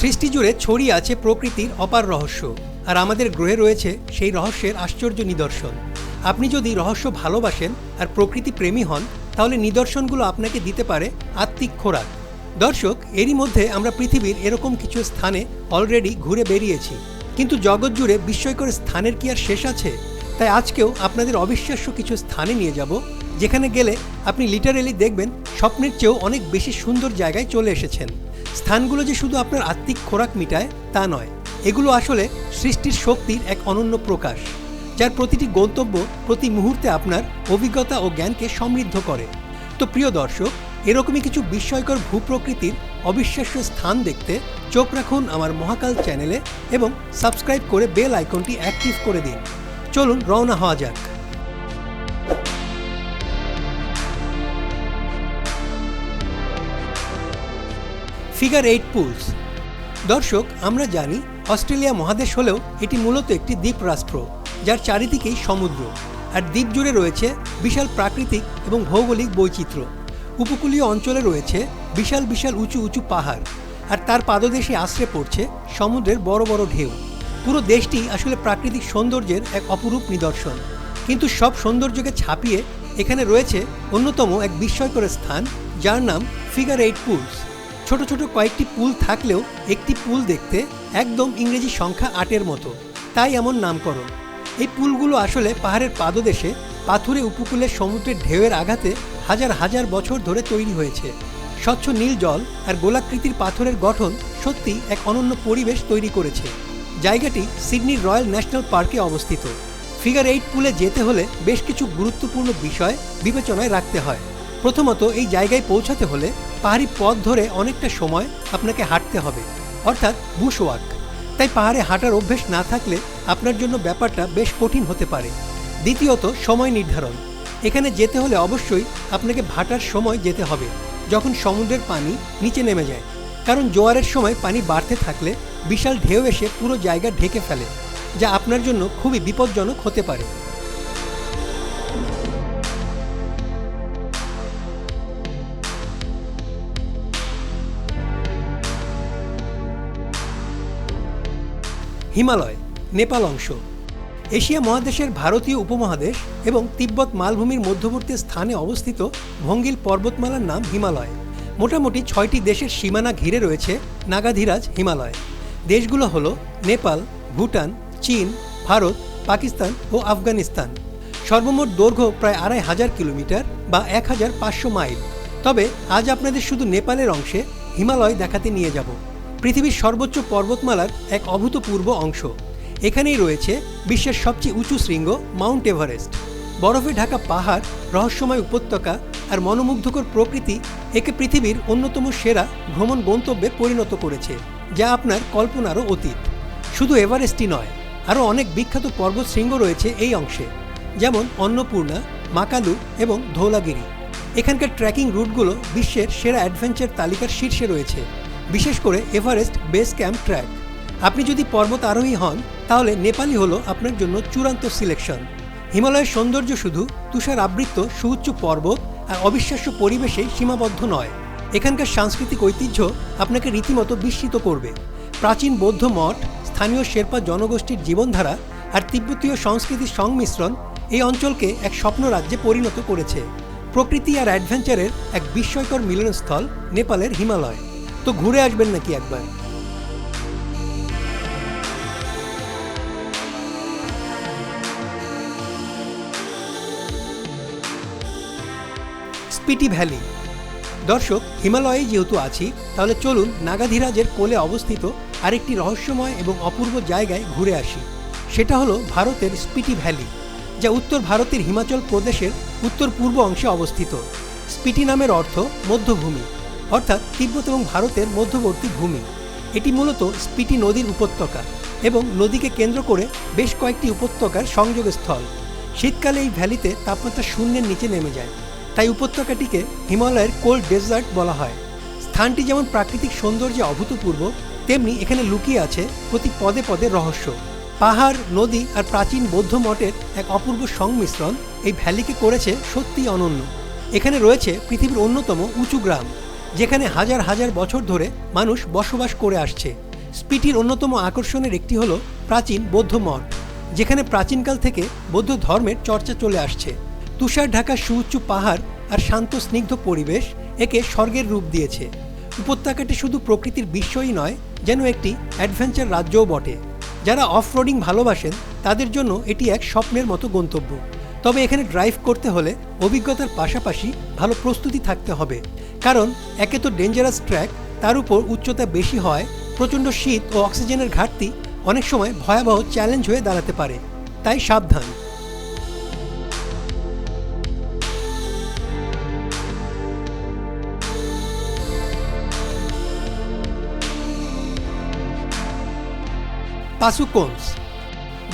সৃষ্টি জুড়ে ছড়িয়ে আছে প্রকৃতির অপার রহস্য। আর আমাদের গ্রহে রয়েছে সেই রহস্যের আশ্চর্য নিদর্শন। আপনি যদি রহস্য ভালোবাসেন আর প্রকৃতি প্রেমী হন, তাহলে নিদর্শনগুলো আপনাকে দিতে পারে আত্মিক খোরাক। দর্শক, এরই মধ্যে আমরা পৃথিবীর এরকম কিছু স্থানে অলরেডি ঘুরে বেরিয়েছি। কিন্তু জগৎ জুড়ে বিস্ময়কর স্থানের কি আর শেষ আছে? তাই আজকেও আপনাদের অবিশ্বাস্য কিছু স্থানে নিয়ে যাব, যেখানে গেলে আপনি লিটারেলি দেখবেন স্বপ্নের চেয়েও অনেক বেশি সুন্দর জায়গায় চলে এসেছেন। স্থানগুলো যে শুধু আপনার আত্মিক খোরাক মিটায়, তা নয়। এগুলো আসলে সৃষ্টির শক্তির এক অনন্য প্রকাশ, যার প্রতিটি গন্তব্য প্রতি মুহূর্তে আপনার অভিজ্ঞতা ও জ্ঞানকে সমৃদ্ধ করে। তো প্রিয় দর্শক, এরকমই কিছু বিস্ময়কর ভূপ্রকৃতির অবিশ্বাস্য স্থান দেখতে চোখ রাখুন আমার মহাকাল চ্যানেলে এবং সাবস্ক্রাইব করে বেল আইকনটি অ্যাক্টিভ করে দিন। চলুন রওনা হওয়া যাক। Figure eight pools. দর্শক, আমরা জানি অস্ট্রেলিয়া মহাদেশ হলেও এটি মূলত একটি দ্বীপ রাষ্ট্র যার চারিদিকেই সমুদ্র, আর দ্বীপ জুড়ে রয়েছে বিশাল প্রাকৃতিক এবং ভৌগোলিক বৈচিত্র্য। উপকূলীয় অঞ্চলে রয়েছে বিশাল বিশাল উঁচু উঁচু পাহাড়, আর তার পাদদেশে আশ্রে পড়ছে সমুদ্রের বড় বড় ঢেউ। পুরো দেশটি আসলে প্রাকৃতিক সৌন্দর্যের এক অপরূপ নিদর্শন। কিন্তু সব সৌন্দর্যকে ছাপিয়ে এখানে রয়েছে অন্যতম এক বিস্ময়কর স্থান, যার নাম ফিগার এইট পুলস। ছোট ছোট কয়েকটি পুল থাকলেও একটি পুল দেখতে একদম ইংরেজি সংখ্যা আটের মতো। তাই এমন নামকরণ। এই পুলগুলো আসলে পাহাড়ের পাদদেশে, পাথুরে উপকূলের সমুদ্রের ঢেউয়ের আঘাতে হাজার হাজার বছর ধরে তৈরি হয়েছে। স্বচ্ছ নীল জল আর গোলাকৃতির পাথরের গঠন সত্যি এক অনন্য পরিবেশ তৈরি করেছে। জায়গাটি সিডনির রয়্যাল ন্যাশনাল পার্কে অবস্থিত। ফিগার এইট পুলে যেতে হলে বেশ কিছু গুরুত্বপূর্ণ বিষয় বিবেচনায় রাখতে হয়। প্রথমত এই জায়গায় পৌঁছাতে হলে পাহাড়ি পথ ধরে অনেকটা সময় আপনাকে হাঁটতে হবে, অর্থাৎ বুশ ওয়াক তাই পাহাড়ে হাঁটার অভ্যেস না থাকলে আপনার জন্য ব্যাপারটা বেশ কঠিন হতে পারে। দ্বিতীয়ত, সময় নির্ধারণ। এখানে যেতে হলে অবশ্যই আপনাকে ভাটার সময় যেতে হবে, যখন সমুদ্রের পানি নিচে নেমে যায়। কারণ জোয়ারের সময় পানি বাড়তে থাকলে বিশাল ঢেউ এসে পুরো জায়গা ঢেকে ফেলে, যা আপনার জন্য খুবই বিপজ্জনক হতে পারে। হিমালয়, নেপাল অংশ। এশিয়া মহাদেশের ভারতীয় উপমহাদেশ এবং তিব্বত মালভূমির মধ্যবর্তী স্থানে অবস্থিত ভঙ্গিল পর্বতমালার নাম হিমালয়। মোটামুটি ছয়টি দেশের সীমানা ঘিরে রয়েছে নাগাধিরাজ হিমালয়। দেশগুলো হলো নেপাল, ভুটান, চীন, ভারত, পাকিস্তান ও আফগানিস্তান। সর্বমোট দৈর্ঘ্য প্রায় আড়াই হাজার কিলোমিটার বা এক হাজার পাঁচশো মাইল। তবে আজ আপনাদের শুধু নেপালের অংশে হিমালয় দেখাতে নিয়ে যাব। পৃথিবীর সর্বোচ্চ পর্বতমালার এক অভূতপূর্ব অংশ। এখানেই রয়েছে বিশ্বের সবচেয়ে উঁচু শৃঙ্গ, মাউন্ট এভারেস্ট। বরফে ঢাকা পাহাড়, রহস্যময় উপত্যকা আর মনোমুগ্ধকর প্রকৃতি একে পৃথিবীর অন্যতম সেরা ভ্রমণ গন্তব্যে পরিণত করেছে, যা আপনার কল্পনারও অতীত। শুধু এভারেস্টই নয়, আরও অনেক বিখ্যাত পর্বত শৃঙ্গ রয়েছে এই অংশে, যেমন অন্নপূর্ণা, মাকালু এবং ধৌলাগিরি। এখানকার ট্রেকিং রুটগুলো বিশ্বের সেরা অ্যাডভেঞ্চার তালিকার শীর্ষে রয়েছে। বিশেষ করে এভারেস্ট বেস ক্যাম্প ট্র্যাক। আপনি যদি পর্বত আরোহী হন, তাহলে নেপালি হলো আপনার জন্য চূড়ান্ত সিলেকশন। হিমালয়ের সৌন্দর্য শুধু তুষার আবৃত্ত সুউচ্চ পর্বত আর অবিশ্বাস্য পরিবেশে সীমাবদ্ধ নয়। এখানকার সাংস্কৃতিক ঐতিহ্য আপনাকে রীতিমতো বিস্মিত করবে। প্রাচীন বৌদ্ধ মঠ, স্থানীয় শেরপা জনগোষ্ঠীর জীবনধারা আর তিব্বতীয় সংস্কৃতির সংমিশ্রণ এই অঞ্চলকে এক স্বপ্ন রাজ্যে পরিণত করেছে। প্রকৃতি আর অ্যাডভেঞ্চারের এক বিস্ময়কর মিলনস্থল নেপালের হিমালয়। তো ঘুরে আসবেন নাকি একবার? স্পিটি ভ্যালি। দর্শক, হিমালয়ে যেহেতু আছি, তাহলে চলুন নাগাধিরাজের কোলে অবস্থিত আরেকটি রহস্যময় এবং অপূর্ব জায়গায় ঘুরে আসি। সেটা হলো ভারতের স্পিটি ভ্যালি, যা উত্তর ভারতের হিমাচল প্রদেশের উত্তর পূর্ব অংশে অবস্থিত। স্পিটি নামের অর্থ মধ্যভূমি। অর্থাৎ তিব্বত এবং ভারতের মধ্যবর্তী ভূমি। এটি মূলত স্পিটি নদীর উপত্যকা এবং নদীকে কেন্দ্র করে বেশ কয়েকটি উপত্যকার সংযোগস্থল। শীতকালে এই ভ্যালিতে তাপমাত্রা শূন্যের নিচে নেমে যায়। তাই উপত্যকাটিকে হিমালয়ের কোল্ড ডেজার্ট বলা হয়। স্থানটি যেমন প্রাকৃতিক সৌন্দর্যে অভূতপূর্ব, তেমনি এখানে লুকিয়ে আছে প্রতি পদে পদে রহস্য। পাহাড়, নদী আর প্রাচীন বৌদ্ধ মঠের এক অপূর্ব সংমিশ্রণ এই ভ্যালিকে করেছে সত্যিই অনন্য। এখানে রয়েছে পৃথিবীর অন্যতম উঁচু গ্রাম। যেখানে হাজার হাজার বছর ধরে মানুষ বসবাস করে আসছে। স্পিটির অন্যতম আকর্ষণের একটি হল প্রাচীন বৌদ্ধ মঠ, যেখানে প্রাচীনকাল থেকে বৌদ্ধ ধর্মের চর্চা চলে আসছে। তুষার ঢাকা সুউচ্চ পাহাড় আর শান্ত স্নিগ্ধ পরিবেশ একে স্বর্গের রূপ দিয়েছে। উপত্যকাটি শুধু প্রকৃতির বিস্ময়ই নয়, যেন একটি অ্যাডভেঞ্চার রাজ্যও বটে। যারা অফ রোডিং ভালোবাসেন, তাদের জন্য এটি এক স্বপ্নের মতো গন্তব্য। তবে এখানে ড্রাইভ করতে হলে অভিজ্ঞতার পাশাপাশি ভালো প্রস্তুতি থাকতে হবে। কারণ একে তো ডেঞ্জারাস ট্র্যাক তার উপর উচ্চতা বেশি হয়, প্রচণ্ড শীত ও অক্সিজেনের ঘাটতি অনেক সময় ভয়াবহ চ্যালেঞ্জ হয়ে দাঁড়াতে পারে, তাই সাবধান। পাসুকোন্স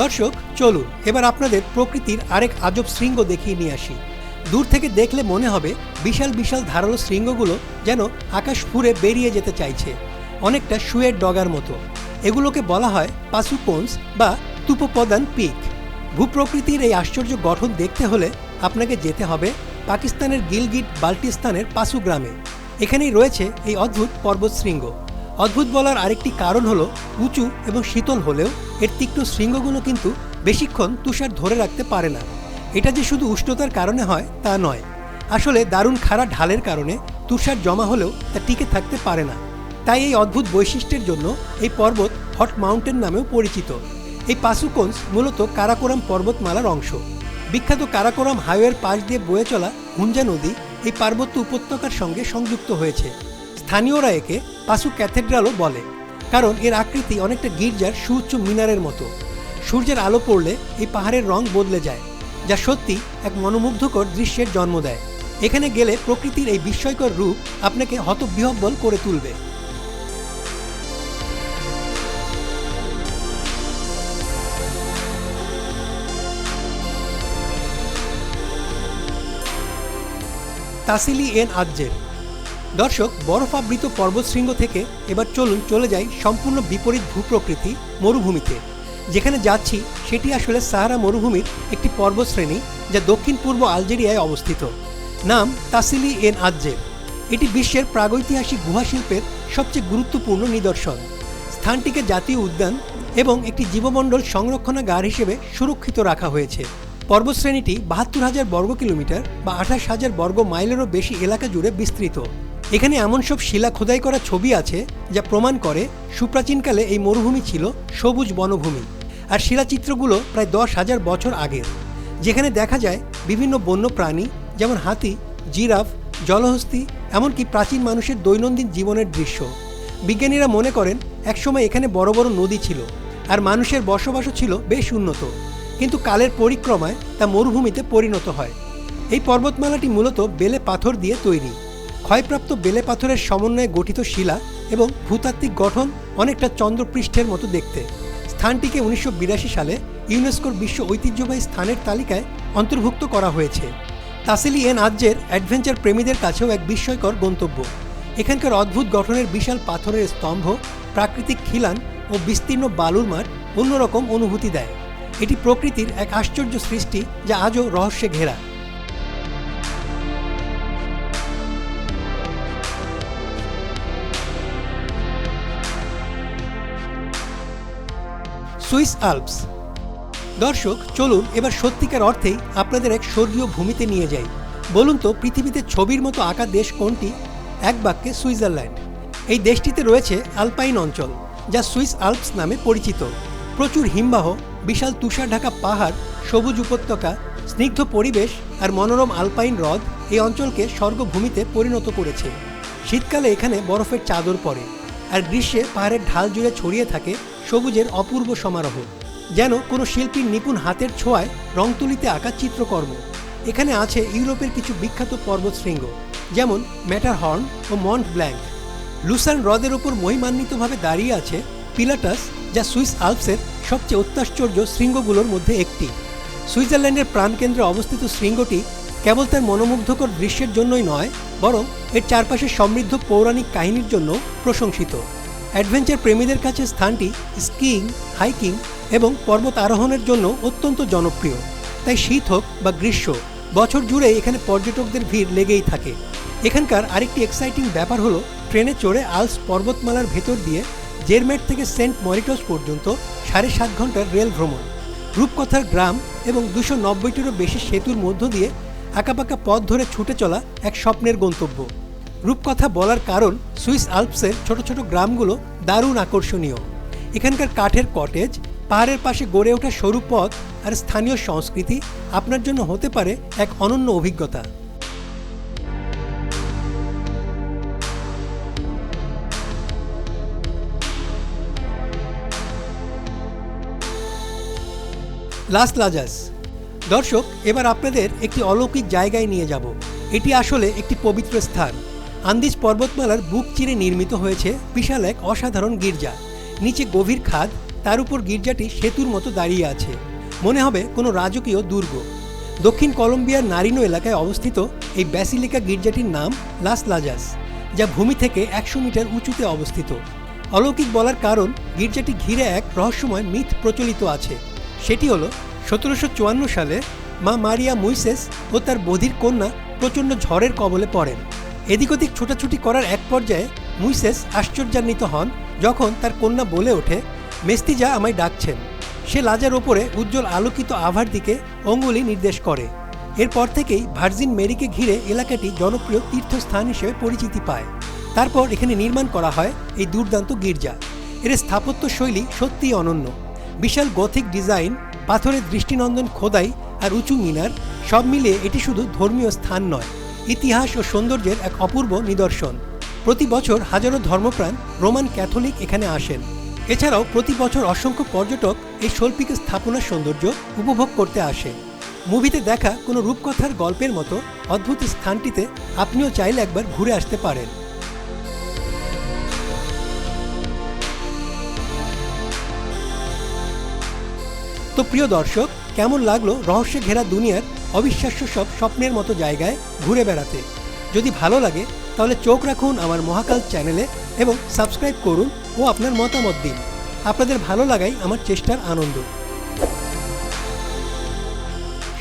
দর্শক, চলুন, এবার আপনাদের প্রকৃতির আরেক আজব শৃঙ্গ দেখিয়ে নিয়ে আসি। দূর থেকে দেখলে মনে হবে বিশাল বিশাল ধারালো শৃঙ্গগুলো যেন আকাশ ফুরে বেরিয়ে যেতে চাইছে। অনেকটা শুয়ের ডগার মতো। এগুলোকে বলা হয় পাসুকোন্স বা তুপোপদান পিক। ভূপ্রকৃতির এই আশ্চর্য গঠন দেখতে হলে আপনাকে যেতে হবে পাকিস্তানের গিলগিট বাল্টিস্তানের পাসু গ্রামে। এখানেই রয়েছে এই অদ্ভুত পর্বত শৃঙ্গ অদ্ভুত বলার আরেকটি কারণ হলো উঁচু এবং শীতল হলেও এর তীক্ষ্ণ শৃঙ্গগুলো কিন্তু বেশিক্ষণ তুষার ধরে রাখতে পারে না। এটা যে শুধু উষ্ণতার কারণে হয়, তা নয়। আসলে দারুণ খাড়া ঢালের কারণে তুষার জমা হলেও তা টিকে থাকতে পারে না। তাই এই অদ্ভুত বৈশিষ্ট্যের জন্য এই পর্বত হট মাউন্টেন নামেও পরিচিত। এই পাসুকোন্স মূলত কারাকোরাম পর্বতমালার অংশ। বিখ্যাত কারাকোরাম হাইওয়ের পাশ দিয়ে বয়ে চলা হুঞ্জা নদী এই পার্বত্য উপত্যকার সঙ্গে সংযুক্ত হয়েছে। স্থানীয়রা একে পাসু ক্যাথেড্রালও বলে, কারণ এর আকৃতি অনেকটা গির্জার সুউচ্চ মিনারের মতো। সূর্যের আলো পড়লে এই পাহাড়ের রং বদলে যায়। যা সত্যি এক মনোমুগ্ধকর দৃশ্যের জন্ম দেয়। এখানে গেলে প্রকৃতির এই বিস্ময়কর রূপ আপনাকে হতবিহব্বল করে তুলবে। Tassili n Ajjer. দর্শক বরফাবৃত পর্বতশৃঙ্গ থেকে এবার চলুন চলে যাই সম্পূর্ণ বিপরীত ভূপ্রকৃতি মরুভূমিতে। যেখানে যাচ্ছি, সেটি আসলে সাহারা মরুভূমির একটি পর্বতশ্রেণী যা দক্ষিণ পূর্ব আলজেরিয়ায় অবস্থিত। নাম তাসিলি এন আজ্জের। এটি বিশ্বের প্রাগৈতিহাসিক গুহাশিল্পের সবচেয়ে গুরুত্বপূর্ণ নিদর্শন। স্থানটিকে জাতীয় উদ্যান এবং একটি জীবমণ্ডল সংরক্ষণাগার হিসেবে সুরক্ষিত রাখা হয়েছে। পর্বতশ্রেণীটি বাহাত্তর হাজার বর্গ কিলোমিটার বা আঠাশ হাজার বর্গ মাইলেরও বেশি এলাকা জুড়ে বিস্তৃত। এখানে এমন সব শিলা খোদাই করা ছবি আছে যা প্রমাণ করে সুপ্রাচীনকালে এই মরুভূমি ছিল সবুজ বনভূমি। আর শিলাচিত্রগুলো প্রায় দশ হাজার বছর আগের, যেখানে দেখা যায় বিভিন্ন বন্য প্রাণী যেমন হাতি, জিরাফ, জলহস্তি, এমনকি প্রাচীন মানুষের দৈনন্দিন জীবনের দৃশ্য। বিজ্ঞানীরা মনে করেন, একসময় এখানে বড় বড় নদী ছিল আর মানুষের বসবাসও ছিল বেশ উন্নত। কিন্তু কালের পরিক্রমায় তা মরুভূমিতে পরিণত হয়। এই পর্বতমালাটি মূলত বেলে পাথর দিয়ে তৈরি। ক্ষয়প্রাপ্ত বেলে পাথরের সমন্বয়ে গঠিত শিলা এবং ভূতাত্ত্বিক গঠন অনেকটা চন্দ্রপৃষ্ঠের মতো দেখতে। স্থানটিকে উনিশশো বিরাশি সালে ইউনেস্কোর বিশ্ব ঐতিহ্যবাহী স্থানের তালিকায় অন্তর্ভুক্ত করা হয়েছে। তাসিলি এন আজ্জের অ্যাডভেঞ্চার প্রেমীদের কাছেও এক বিস্ময়কর গন্তব্য। এখানকার অদ্ভুত গঠনের বিশাল পাথরের স্তম্ভ, প্রাকৃতিক খিলান ও বিস্তীর্ণ বালুর মাঠ অন্যরকম অনুভূতি দেয়। এটি প্রকৃতির এক আশ্চর্য সৃষ্টি যা আজও রহস্যে ঘেরা। Swiss Alps. দর্শক, চলুন এবার সত্যিকার অর্থেই আপনাদের এক স্বর্গীয় ভূমিতে নিয়ে যাই। বলুন তো, পৃথিবীতে ছবির মতো আঁকা দেশ কোনটি? এক বাক্যে সুইজারল্যান্ড। এই দেশটিতে রয়েছে আলপাইন অঞ্চল, যা সুইস আলপস নামে পরিচিত। প্রচুর হিমবাহ, বিশাল তুষার ঢাকা পাহাড়, সবুজ উপত্যকা, স্নিগ্ধ পরিবেশ আর মনোরম আলপাইন হ্রদ এই অঞ্চলকে স্বর্গভূমিতে পরিণত করেছে। শীতকালে এখানে বরফের চাদর পড়ে। আর গ্রীষ্মে পাহাড়ের ঢাল জুড়ে ছড়িয়ে থাকে সবুজের অপূর্ব সমারোহ, যেন কোনো শিল্পীর নিপুণ হাতের ছোঁয়ায় রং তুলিতে আঁকা চিত্রকর্ম। এখানে আছে ইউরোপের কিছু বিখ্যাত পর্বতশৃঙ্গ, যেমন ম্যাটারহর্ন ও মন্ট ব্ল্যাঙ্ক। লুসান হ্রদের ওপর মহিমান্বিতভাবে দাঁড়িয়ে আছে পিলাটাস, যা সুইস আলপসের সবচেয়ে অত্যাশ্চর্য শৃঙ্গগুলোর মধ্যে একটি। সুইজারল্যান্ডের প্রাণকেন্দ্রে অবস্থিত শৃঙ্গটি কেবল তার মনোমুগ্ধকর দৃশ্যের জন্যই নয়, বরং এর চারপাশে সমৃদ্ধ পৌরাণিক কাহিনীর জন্য প্রশংসিত। অ্যাডভেঞ্চার প্রেমীদের কাছে স্থানটি স্কিইং, হাইকিং এবং পর্বত আরোহণের জন্য অত্যন্ত জনপ্রিয়। তাই শীত হোক বা গ্রীষ্ম, বছর জুড়ে এখানে পর্যটকদের ভিড় লেগেই থাকে। এখানকার আরেকটি এক্সাইটিং ব্যাপার হলো, ট্রেনে চড়ে আলস পর্বতমালার ভেতর দিয়ে জেরমেট থেকে সেন্ট মরিটস পর্যন্ত সাড়ে সাত ঘণ্টার রেল ভ্রমণ। রূপকথার গ্রাম এবং দুশো নব্বইটিরও বেশি সেতুর মধ্য দিয়ে আঁকাপাকা পথ ধরে ছুটে চলা এক স্বপ্নের গন্তব্য। রূপকথা বলার কারণ সুইস আল্পসের ছোট ছোট গ্রামগুলো দারুণ আকর্ষণীয়। এখানকার কাঠের কটেজ, পাহাড়ের পাশে গড়ে ওঠা সরু পথ আর স্থানীয় সংস্কৃতি আপনার জন্য হতে পারে এক অনন্য অভিজ্ঞতা। লাস লাজাস। দর্শক, এবার আপনাদের একটি অলৌকিক জায়গায় নিয়ে যাব। এটি আসলে একটি পবিত্র স্থান। আন্দিজ পর্বতমালার বুক চিরে নির্মিত হয়েছে বিশাল এক অসাধারণ গির্জা। নিচে গভীর খাদ, তার উপর গির্জাটি সেতুর মতো দাঁড়িয়ে আছে। মনে হবে কোনো রাজকীয় দুর্গ। দক্ষিণ কলম্বিয়ার নারিনো এলাকায় অবস্থিত এই ব্যাসিলিকা গির্জাটির নাম লাস লাজাস, যা ভূমি থেকে একশো মিটার উঁচুতে অবস্থিত। অলৌকিক বলার কারণ, গির্জাটি ঘিরে এক রহস্যময় মিথ প্রচলিত আছে। সেটি হলো সতেরোশো চুয়ান্ন সালে মা মারিয়া মুইসেস ও তার বধির কন্যা প্রচণ্ড ঝড়ের কবলে পড়েন। এদিক ওদিক ছোটাছুটি করার এক পর্যায়ে মুইসেস আশ্চর্যান্বিত হন যখন তার কন্যা বলে ওঠে মেস্তিজা আমায় ডাকছেন। সে লাজার ওপরে উজ্জ্বল আলোকিত আভার দিকে অঙ্গুলি নির্দেশ করে। এরপর থেকেই ভার্জিন মেরিকে ঘিরে এলাকাটি জনপ্রিয় তীর্থস্থান হিসেবে পরিচিতি পায়। তারপর এখানে নির্মাণ করা হয় এই দুর্দান্ত গির্জা। এর স্থাপত্য শৈলী সত্যিই অনন্য। বিশাল গথিক ডিজাইন পাথরের দৃষ্টিনন্দন খোদাই আর উঁচু মিনার, সব মিলিয়ে এটি শুধু ধর্মীয় স্থান নয়, ইতিহাস ও সৌন্দর্যের এক অপূর্ব নিদর্শন। প্রতি বছর হাজারো ধর্মপ্রাণ রোমান ক্যাথলিক এখানে আসেন। এছাড়াও প্রতি বছর অসংখ্য পর্যটক এই শৈল্পিক স্থাপনার সৌন্দর্য উপভোগ করতে আসে মুভিতে দেখা কোনো রূপকথার গল্পের মতো অদ্ভুত স্থানটিতে আপনিও চাইলে একবার ঘুরে আসতে পারেন। তো প্রিয় দর্শক, কেমন লাগল রহস্য ঘেরা দুনিয়ার অবিশ্বাস্য সব স্বপ্নের মতো জায়গায় ঘুরে বেড়াতে? যদি ভালো লাগে, তাহলে চোখ রাখুন আমার মহাকাল চ্যানেলে এবং সাবস্ক্রাইব করুন ও আপনার মতামত দিন। আপনাদের ভালো লাগাই আমার চেষ্টার আনন্দ।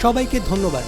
সবাইকে ধন্যবাদ।